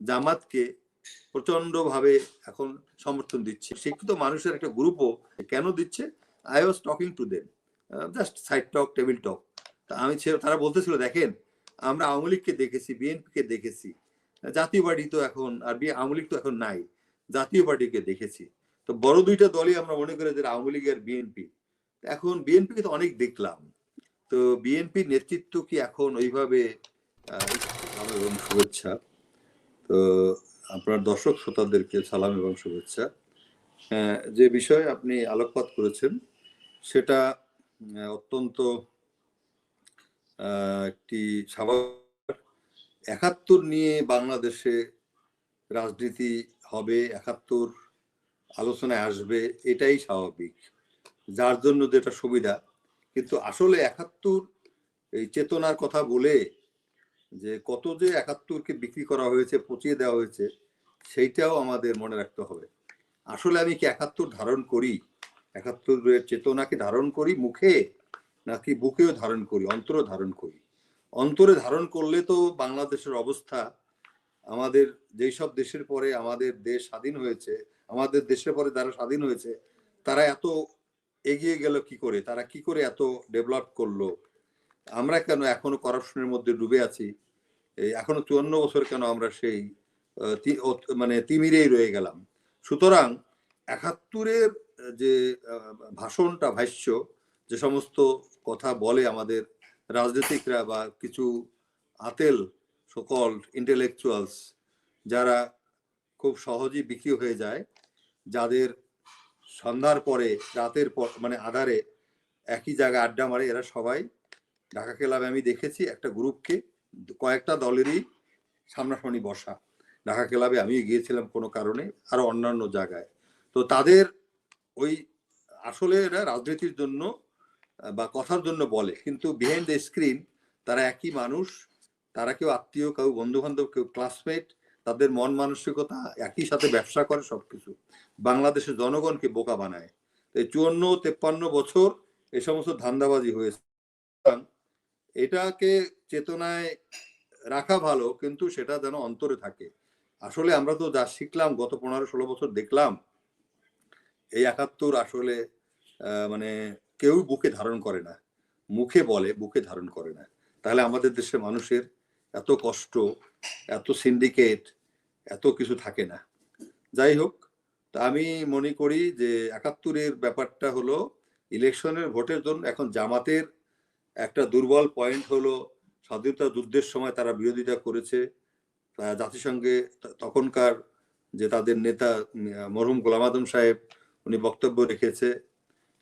জামাতকে প্রচণ্ড ভাবে এখন সমর্থন দিচ্ছে। শিক্ষিত মানুষের একটা গ্রুপও কেন দিচ্ছে? I was talking to them just side talk table talk তা আমি তারা বলতেছিল, দেখেন, আমরা আওয়ামী লীগকে দেখেছি, বিএনপিকে দেখেছি। জাতীয় পার্টি তো এখন, আর বি, আওয়ামী লীগ তো এখন নাই, জাতীয় পার্টিকে দেখেছি। তো বড় দুইটা দলই আমরা মনে করি যে আওয়ামী লীগ আর বিএনপি। এখন বিএনপিকে তো অনেক দেখলাম। তো বিএনপি নেতৃত্ব কি এখন ওইভাবে এবং শুভেচ্ছা? তো আপনার দর্শক শ্রোতাদেরকে সালাম এবং শুভেচ্ছা। হ্যাঁ, যে বিষয়ে আপনি আলোকপাত করেছেন সেটা অত্যন্ত একটি স্বাভাবিক। একাত্তর নিয়ে বাংলাদেশে রাজনীতি হবে একাত্তর আলোচনায় আসবে এটাই স্বাভাবিক। যার জন্য যেটা সুবিধা। কিন্তু আসলে একাত্তর এই চেতনার কথা বলে যে কত যে একাত্তরকে বিক্রি করা হয়েছে, পচিয়ে দেওয়া হয়েছে, সেইটাও আমাদের মনে রাখতে হবে। আসলে আমি কি একাত্তর ধারণ করি? একাত্তরের চেতনাকে ধারণ করি মুখে, নাকি বুকেও ধারণ করি অন্তরে ধারণ করি? অন্তরে ধারণ করলে তো বাংলাদেশের অবস্থা, আমাদের যেই সব দেশের পরে আমাদের দেশ স্বাধীন হয়েছে, আমাদের দেশের পরে যারা স্বাধীন হয়েছে, তারা এত এগিয়ে গেল কি করে? তারা কি করে এত ডেভেলপ করল? আমরা কেন এখনও করাপশনের মধ্যে ডুবে আছি? এখনও চুয়ান্ন বছর কেন আমরা সেই মানে তিমিরেই রয়ে গেলাম? সুতরাং একাত্তরের যে ভাষণটা ভাষ্য, যে সমস্ত কথা বলে আমাদের রাজনীতিকরা বা কিছু আতেল সকল ইন্টেলেকচুয়ালস যারা খুব সহজেই বিক্রি হয়ে যায়, যাদের সন্ধ্যার পরে, রাতের পর মানে আধারে একই জায়গায় আড্ডা মারে, এরা সবাই ঢাকা ক্লাবে আমি দেখেছি একটা গ্রুপকে কয়েকটা দলেরই সামনাসামনি বসা। ঢাকা ক্লাবে আমি গিয়েছিলাম কোনো কারণে, আরও অন্যান্য জায়গায়। তো তাদের ওই আসলে এরা রাজনীতির জন্য, বা কথার জন্য বলে, কিন্তু বিহাইন্ড দ্য স্ক্রিন তারা একই মানুষ, তারা কেউ আত্মীয়, কেউ বন্ধু বান্ধব কেউ ক্লাসমেট তাদের মন মানসিকতা একই সাথে ব্যবসা করে সবকিছু। বাংলাদেশের জনগণকে বোকা বানায়। এই চুয়ান্ন, তেপ্পান্ন বছর এই সমস্ত ধান্দাবাজি হয়েছে। এটাকে চেতনায় রাখা ভালো, কিন্তু সেটা যেন অন্তরে থাকে। আসলে আমরা তো যা শিখলাম, গত পনেরো ষোলো বছর দেখলাম, এই একাত্তর আসলে মানে কেউ বুকে ধারণ করে না। মুখে বলে, বুকে ধারণ করে না। তাহলে আমাদের দেশে মানুষের এত কষ্ট, এত সিন্ডিকেট এত কিছু থাকে না। যাই হোক, তা আমি মনে করি যে একাত্তরের ব্যাপারটা হলো ইলেকশনের ভোটের জন্য এখন জামাতের একটা দুর্বল পয়েন্ট হলো স্বাধীনতা যুদ্ধের সময় তারা বিরোধিতা করেছে। জাতিসংঘে তখনকার যে তাদের নেতা মরহুম গোলাম আদম সাহেব, উনি বক্তব্য রেখেছে।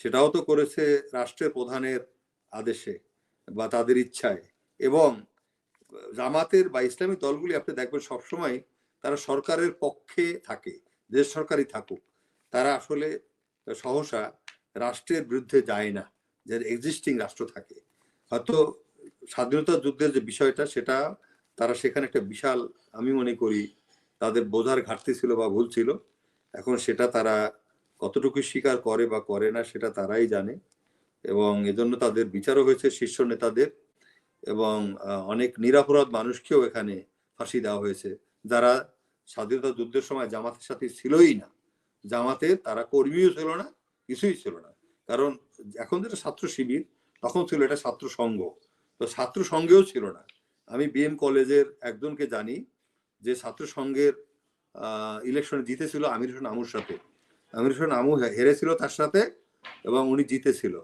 সেটাও তো করেছে রাষ্ট্রের প্রধানের আদেশে বা তাদের ইচ্ছায়। এবং জামাতের বা ইসলামী দলগুলি আপনি দেখবেন সবসময় তারা সরকারের পক্ষে থাকে যে সরকারই থাকুক। তারা আসলে সহসা রাষ্ট্রের বিরুদ্ধে যায় না, যে এক্সিস্টিং রাষ্ট্র থাকে। হয়তো স্বাধীনতা যুদ্ধের যে বিষয়টা, সেটা তারা সেখানে একটা বিশাল, আমি মনে করি, তাদের বোঝার ঘাটতি ছিল বা ভুল ছিল। এখন সেটা তারা কতটুকু স্বীকার করে বা করে না, সেটা তারাই জানে। এবং এজন্য তাদের বিচারও হয়েছে শীর্ষ নেতাদের এবং অনেক নিরাপরাধ মানুষকেও এখানে ফাঁসি দেওয়া হয়েছে। যারা স্বাধীনতা যুদ্ধের সময় জামাতের সাথে ছিলই না। জামাতে তারা কর্মীও ছিল না, কিছুই ছিল না। কারণ এখন যেটা ছাত্র শিবির তখন ছিল এটা ছাত্র সংঘ। তো ছাত্র সংঘেও ছিল না। আমি বিএম কলেজের একজনকে জানি, যে ছাত্র সংঘের ইলেকশনে জিতেছিল আমির হোসেন আমুর সাথে। আমির হোসেন আমু হেরেছিল তার সাথে এবং উনি জিতেছিল।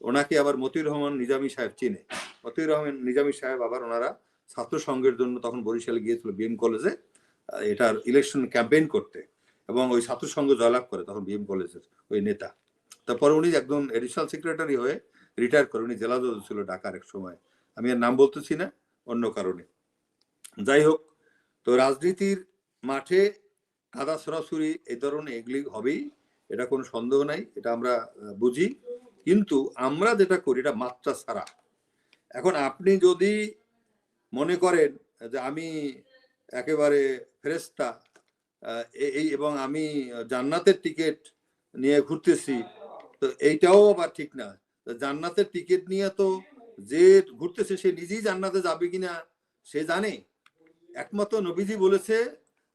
ওনাকে আবার মতিউর রহমান নিজামী সাহেব চিনে। মতিউর রহমান নিজামী সাহেব আবার ওনারা ছাত্র সংঘের জন্য তখন বরিশালে গিয়েছিল বিএম কলেজে এটার ইলেকশন ক্যাম্পেইন করতে এবং ওই ছাত্র সংঘ জয়লাভ করে তখন বিএম কলেজের ওই নেতা। তারপরে উনি একজন এডিশনাল সেক্রেটারি হয়ে রিটায়ার করে উনি জেলা জজ ছিল ঢাকার এক সময়। আমি আর নাম বলতেছি না, অন্য কারণে। যাই হোক, তো রাজনীতির মাঠে কাদা সরাসরি এই ধরনের এগুলি হবেই, এটা কোনো সন্দেহ নাই, এটা আমরা বুঝি। কিন্তু আমরা যেটা করি, এটা মাত্রা ছাড়া। এখন আপনি যদি মনে করেন যে আমি একেবারে ফেরেস্তা এই এবং আমি জান্নাতের টিকিট নিয়ে ঘুরতেছি, তো এইটাও আবার ঠিক না। জান্নাতের টিকিট নিয়ে তো যে ঘুরতেছে, সে নিজেই জান্নাতে যাবে কিনা, সে জানে। একমাত্র নবীজি বলেছে,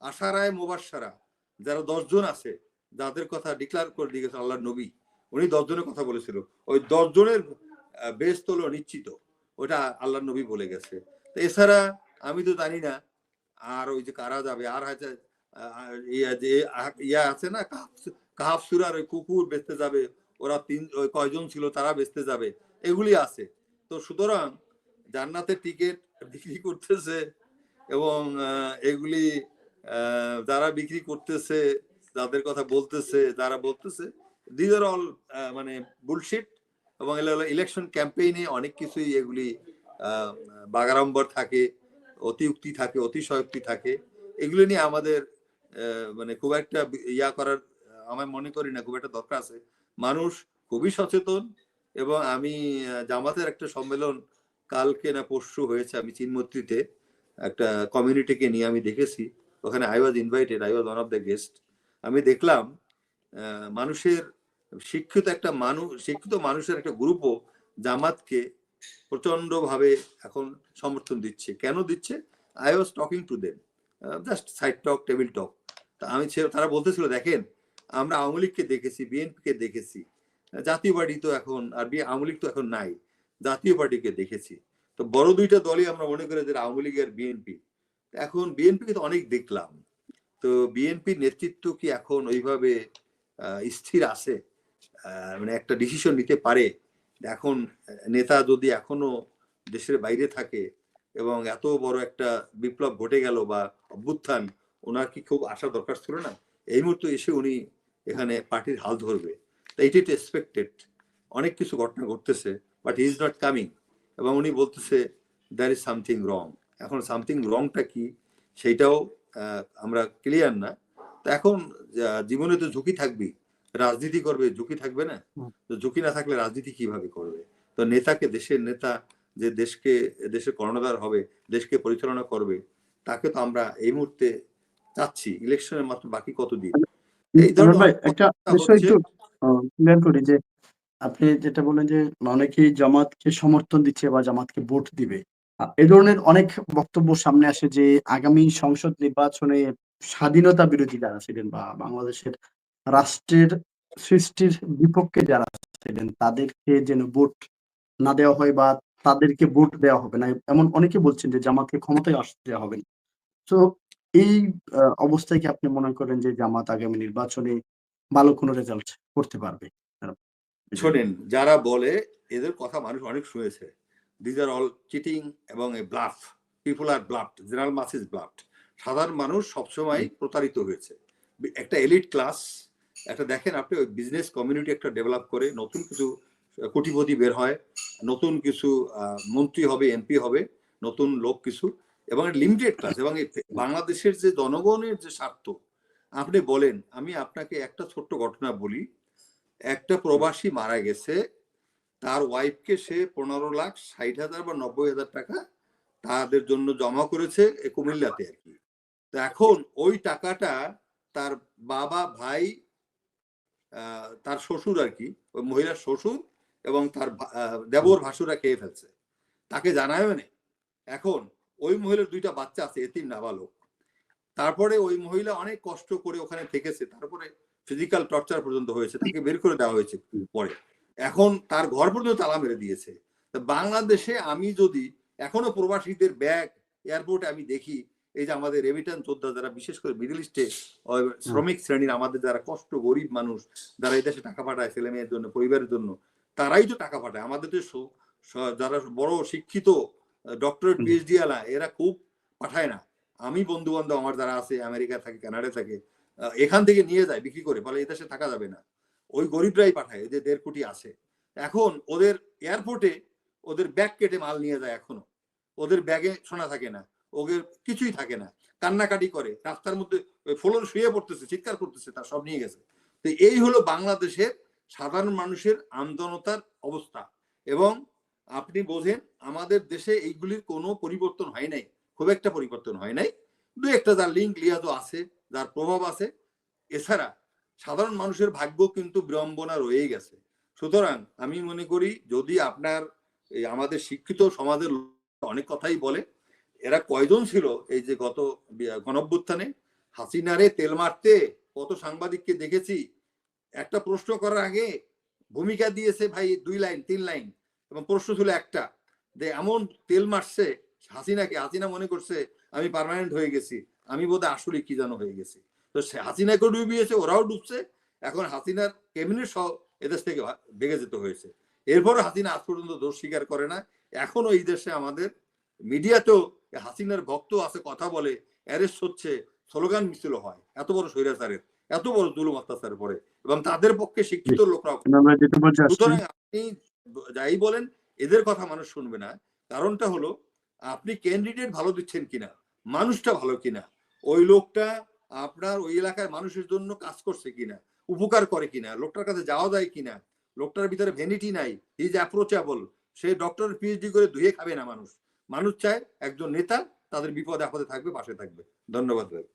আশারায় মোবাসারা যারা দশজন আছে, যাদের কথা ডিক্লার করে দিয়ে গেছে আল্লাহ নবী, উনি দশজনের কথা বলেছিল। ওই দশজনের বেশ হলো নিশ্চিত, ওটা আল্লাহ নবী বলে গেছে। তো এছাড়া আমি তো জানি না, আর ওই যে কারা যাবে, আর হয়তো ইয়া যে, ইয়া আছে না কাহাফ সুরার ওই কুকুর বেচতে যাবে ওরা তিন কয়জন ছিল তারা বেচতে যাবে। এগুলি আছে। তো সুতরাং জান্নাতের টিকিট বিক্রি করতেছে এবং এগুলি যারা বিক্রি করতেছে, যাদের কথা বলতেছে, যারা বলতেছে দিজ আর অল মানে বুলশিট এবং ইলেকশন ক্যাম্পেইনে অনেক কিছুই এগুলি বাগাড়ম্বর থাকে, অতিউক্তি থাকে, অতিশয়োক্তি থাকে। এগুলো নিয়ে আমাদের মানে খুব একটা ইয়া করার আমার মনে করি না, খুব একটা দরকার আছে। মানুষ খুবই সচেতন এবং আমি জামাতের একটা সম্মেলন কালকে না পরশু হয়েছে, আমি চিনমত্রিতে একটা কমিউনিটিকে নিয়ে আমি দেখেছি। ওখানে I was invited I was one of the guest আমি দেখলাম মানুষের শিক্ষিত একটা মানুষ শিক্ষিত মানুষের একটা গ্রুপও জামাতকে প্রচণ্ড ভাবে এখন সমর্থন দিচ্ছে। কেন দিচ্ছে? I was talking to them just side talk table talk তা আমি তারা বলতেছিল, দেখেন আমরা আওয়ামী লীগকে দেখেছি বিএনপি কে দেখেছি, জাতীয় পার্টি তো এখন আর বি, আওয়ামী লীগ তো এখন নাই, জাতীয় পার্টিকে দেখেছি। তো বড় দুইটা দলই আমরা মনে করি যে আওয়ামী লীগ আর বিএনপি। এখন বিএনপি কে তো অনেক দেখলাম। তো বিএনপি নেতৃত্ব কি এখন ওইভাবে স্থির আছে? মানে একটা ডিসিশন নিতে পারে? এখন নেতা যদি এখনও দেশের বাইরে থাকে এবং এত বড় একটা বিপ্লব ঘটে গেল বা অভ্যুত্থান, ওনার কি খুব আশা দরকার ছিল না? এই মুহূর্তে এসে উনি এখানে পার্টির হাল ধরবে। এটি তো এক্সপেক্টেড অনেক কিছু ঘটনা ঘটতেছে but he is not coming এবং উনি বলতেছে দ্যার ইজ সামথিং রং এখন সামথিং রংটা কি সেইটাও আমরা ক্লিয়ার না। তো এখন জীবনে তো ঝুঁকি থাকবেই। রাজনীতি করবে ঝুঁকি থাকবে না? তো ঝুঁকি না থাকলে রাজনীতি কীভাবে করবে? তো নেতাকে দেশের নেতা যে দেশকে দেশের কর্ণধার হবে দেশকে পরিচালনা করবে তাকে তো আমরা এই মুহূর্তে চাচ্ছি। ইলেকশনের মাত্র বাকি কতদিন? এই ভাই একটা বিষয় একটু ক্লিয়ার করি যে আপনি যেটা বলেন যে অনেকেই জামাতকে সমর্থন দিচ্ছে বা জামাতকে ভোট দিবে। এ ধরনের অনেক বক্তব্য সামনে আসে যে আগামী সংসদ নির্বাচনে স্বাধীনতা বিরোধী যারা ছিলেন বা বাংলাদেশের রাষ্ট্রের সৃষ্টির বিপক্ষে যারা ছিলেন তাদেরকে যেন ভোট না দেওয়া হয় বা তাদেরকে ভোট দেওয়া হবে না। এমন অনেকে বলছেন যে জামাতকে ক্ষমতায় আসতে দেওয়া হবে না। তো এই অবস্থায় কি আপনি মনে করেন যে জামাত আগামী নির্বাচনে ভালো কোনো রেজাল্ট করতে পারবে? শোনেন যারা বলে এদের কথা মানুষ অনেক শুনেছে। দিজ আর অল চিটিং এবং a bluff people are bluffed general mass is bluffed সাধারণ মানুষ সবসময় প্রতারিত হয়েছে। একটা এলিট ক্লাস একটা দেখেন আপনি ওই বিজনেস কমিউনিটি একটা ডেভেলপ করে নতুন কিছু কোটিপতি বের হয় নতুন কিছু মন্ত্রী হবে এমপি হবে নতুন লোক কিছু এবং লিমিটেড ক্লাস এবং বাংলাদেশের যে জনগণের যে স্বার্থ, আপনি বলেন, আমি আপনাকে একটা ছোট্ট ঘটনা বলি। একটা প্রবাসী মারা গেছে, তার ওয়াইফকে সে পনেরো লাখ ষাট হাজার বা নব্বই হাজার টাকা তাদের জন্য জমা করেছে কুমিল্লাতে আর কি। তো এখন ওই টাকাটা তার বাবা, ভাই তার শ্বশুর আর কি, ওই মহিলার শ্বশুর এবং তার দেবর ভাসুরা খেয়ে ফেলছে। তাকে জানায় না। এখন ওই মহিলার দুইটা বাচ্চা আছে, এতিম নাবালক। তারপরে ওই মহিলা অনেক কষ্ট করে ওখানে থেকেছে, তারপরে ফিজিক্যাল টর্চার পর্যন্ত হয়েছে, তাকে বের করে দেওয়া হয়েছে পরে। এখন তার ঘর পর্যন্ত তালা মেরে দিয়েছে। বাংলাদেশে আমি যদি এখনও প্রবাসীদের ব্যাগ এয়ারপোর্টে আমি দেখি, এই যে আমাদের রেমিটান যোদ্ধা যারা, বিশেষ করে মিডল ইস্টে শ্রমিক শ্রেণির আমাদের যারা কষ্ট গরিব মানুষ, যারা এই দেশে টাকা পাঠায় ছেলে মেয়ের জন্য, পরিবারের জন্য, তারাই তো টাকা পাঠায়। আমাদের তো যারা বড় শিক্ষিত ডক্টরেট। পিএইচডি আলা এরা খুব পাঠায় না। আমি বন্ধু বান্ধব আমার যারা আছে আমেরিকা থাকে কানাডা থাকে এখান থেকে নিয়ে যায় বিক্রি করে বলে এই দেশে থাকা যাবে না। ওই গরিবরাই পাঠায় যে দেড় কোটি আছে। এখন ওদের এয়ারপোর্টে ওদের ব্যাগ কেটে মাল নিয়ে যায় এখনও। ওদের ব্যাগে সোনা থাকে না ওদের কিছুই থাকে না। কান্নাকাটি করে রাস্তার মধ্যে ফ্লোর শুয়ে পড়তেছে চিৎকার করতেছে তার সব নিয়ে গেছে। তো এই হলো বাংলাদেশের সাধারণ মানুষের আমদনতার অবস্থা। এবং আপনি বোঝেন, আমাদের দেশে এইগুলির কোনো পরিবর্তন হয় নাই। খুব একটা পরিবর্তন হয় নাই। দু একটা যার লিঙ্ক লিয়াজও আছে, যার প্রভাব আছে। এছাড়া সাধারণ মানুষের ভাগ্য কিন্তু বিড়ম্বনা রয়ে গেছে। সুতরাং আমি মনে করি, যদি আপনার আমাদের শিক্ষিত সমাজের অনেক কথাই বলে, এরা কয়জন ছিল এই যে গত গণঅভ্যুত্থানে? হাসিনারে তেল মারতে কত সাংবাদিককে দেখেছি। একটা প্রশ্ন করার আগে ভূমিকা দিয়েছে ভাই দুই লাইন, তিন লাইন। এবং প্রশ্ন ছিল একটা যে এমন তেল মারছে হাসিনাকে হাসিনা মনে করছে আমি পার্মানেন্ট হয়ে গেছি আমি বোধহয় আসলে কি যেন হয়ে গেছি। তো সে হাসিনাকেও ডুবিয়েছে ওরাও ডুবছে এখন হাসিনার ক্যাবিনেট সহ এদেশ থেকে ভেঙে যেতে হয়েছে। এরপরও হাসিনা আজ পর্যন্ত দোষ স্বীকার করে না এখনও এই দেশে আমাদের মিডিয়াতেও হাসিনার ভক্ত আছে কথা বলে অ্যারেস্ট হচ্ছে স্লোগান মিছিল হয় এত বড় স্বৈরাচারের এত বড় জুলুম অত্যাচারের পরে এবং তাদের পক্ষে শিক্ষিত লোকরা সুতরাং আপনি যাই বলেন, এদের কথা মানুষ শুনবে না। কারণটা হলো, আপনি ক্যান্ডিডেট ভালো দিচ্ছেন কিনা, মানুষটা ভালো কিনা, ওই লোকটা আপনার ওই এলাকার মানুষের জন্য কাজ করছে কিনা, উপকার করে কিনা, লোকটার কাছে যাওয়া যায় কিনা, লোকটার ভিতরে ভ্যানিটি নাই ইজ অ্যাপ্রোচেবল সে ডক্টর পিএইচডি করে ধুয়ে খাবে না মানুষ। মানুষ চায় একজন নেতা তাদের বিপদে আপদে থাকবে, পাশে থাকবে। ধন্যবাদ ভাই।